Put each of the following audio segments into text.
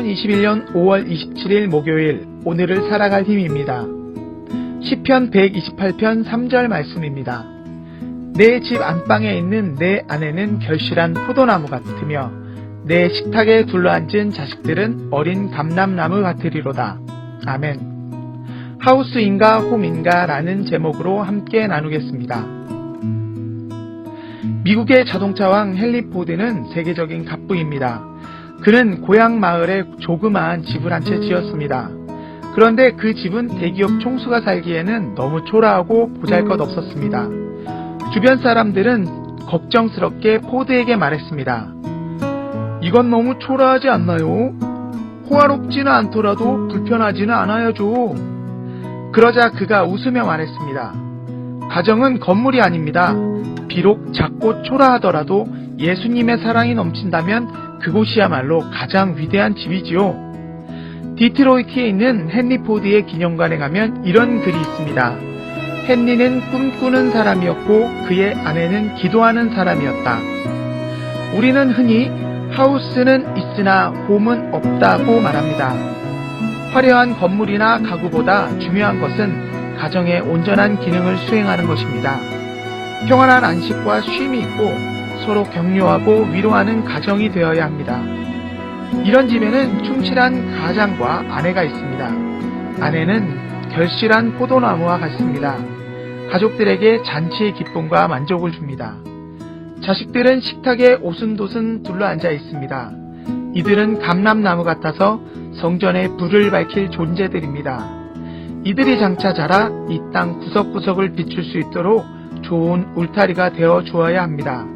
2021년 5월 27일 목요일 오늘을 살아갈 힘입니다. 시편 128편 3절 말씀입니다. 내 집 안방에 있는 내 아내는 결실한 포도나무 같으며 내 식탁에 둘러앉은 자식들은 어린 감람나무 같으리로다. 아멘. 하우스인가 홈인가 라는 제목으로 함께 나누겠습니다. 미국의 자동차왕 헨리 포드는 세계적인 갑부입니다. 그는 고향 마을에 조그마한 집을 한 채 지었습니다. 그런데 그 집은 대기업 총수가 살기에는 너무 초라하고 보잘것 없었습니다. 주변 사람들은 걱정스럽게 포드에게 말했습니다. 이건 너무 초라하지 않나요? 호화롭지는 않더라도 불편하지는 않아야죠. 그러자 그가 웃으며 말했습니다. 가정은 건물이 아닙니다. 비록 작고 초라하더라도 예수님의 사랑이 넘친다면 그곳이야말로 가장 위대한 집이지요. 디트로이트에 있는 헨리 포드의 기념관에 가면 이런 글이 있습니다. 헨리는 꿈꾸는 사람이었고 그의 아내는 기도하는 사람이었다. 우리는 흔히 하우스는 있으나 홈은 없다고 말합니다. 화려한 건물이나 가구보다 중요한 것은 가정의 온전한 기능을 수행하는 것입니다. 평안한 안식과 쉼이 있고 서로 격려하고 위로하는 가정이 되어야 합니다. 이런 집에는 충실한 가장과 아내가 있습니다. 아내는 결실한 포도나무와 같습니다. 가족들에게 잔치의 기쁨과 만족을 줍니다. 자식들은 식탁에 오순도순 둘러앉아 있습니다. 이들은 감람나무 같아서 성전에 불을 밝힐 존재들입니다. 이들이 장차 자라 이 땅 구석구석을 비출 수 있도록 좋은 울타리가 되어 주어야 합니다.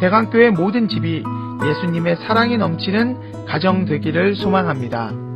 대강교회 모든 집이 예수님의 사랑이 넘치는 가정 되기를 소망합니다.